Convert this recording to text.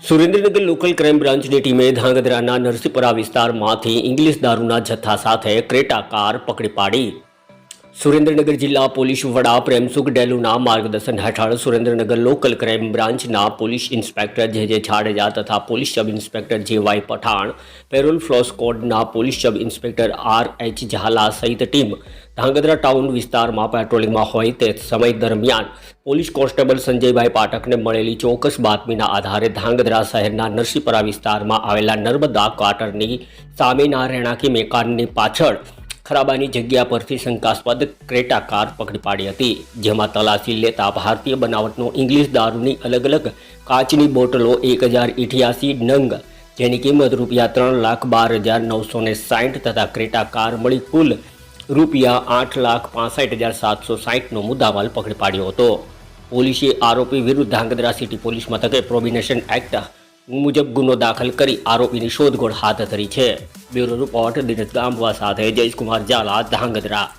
Surendranagar local crime બ્રાન્ચની ટીમે ધાંગધ્રાના નરસિંહપરા વિસ્તારમાંથી ઇંગ્લિશ દારૂના જથ્થા સાથે ક્રેટા કાર પકડી પાડી. સુરેન્દ્રનગર જિલ્લા પોલીસ વડા પ્રેમસુખ ડેલુના માર્ગદર્શન હેઠળ સુરેન્દ્રનગર લોકલ ક્રાઇમ બ્રાન્ચના police inspector J J Jadeja તથા police sub inspector J Y Pathan, parole ફ્લોસ કોડના police sub inspector R H Jhala સહિત ટીમ ધાંગધ્રા ટાઉન વિસ્તારમાં પેટ્રોલિંગમાં હોય તે સમય દરમિયાન પોલીસ કોન્સ્ટેબલ સંજયભાઈ પાઠકને મળેલી ચોક્કસ બાતમીના આધારે ધાંગધ્રા શહેરના નરસિંહપરા વિસ્તારમાં આવેલા નર્મદા ક્વાર્ટરની સામેના રહેણાંકી મેકાનની પાછળ ખરાબાની જગ્યા પરથી શંકાસ્પદ ક્રેટા કાર પકડી પાડી હતી, જેમાં તલાશી લેતા ભારતીય બનાવટનો ઇંગ્લિશ દારૂની અલગ અલગ કાચની બોટલો એક હજાર ઇઠ્યાસી નંગ, જેની કિંમત રૂપિયા ત્રણ લાખ બાર હજાર નવસો ને સાઠ તથા ક્રેટા કાર મળી કુલ રૂપિયા આઠ લાખ પાસઠ હજાર સાતસો સાહીઠનો મુદ્દામાલ પકડી પાડ્યો હતો. પોલીસે આરોપી વિરુદ્ધ ધાંગધ્રા સિટી પોલીસ મથકે પ્રોબિનેશન એક્ટ મુજબ ગુનો દાખલ કરી આરોપીની શોધખોળ હાથ ધરી છે. બ્યુરો રિપોર્ટ દિનેશ ગામવા સાથે જયેશકુમાર ઝાલા, ધાંગધ્રા.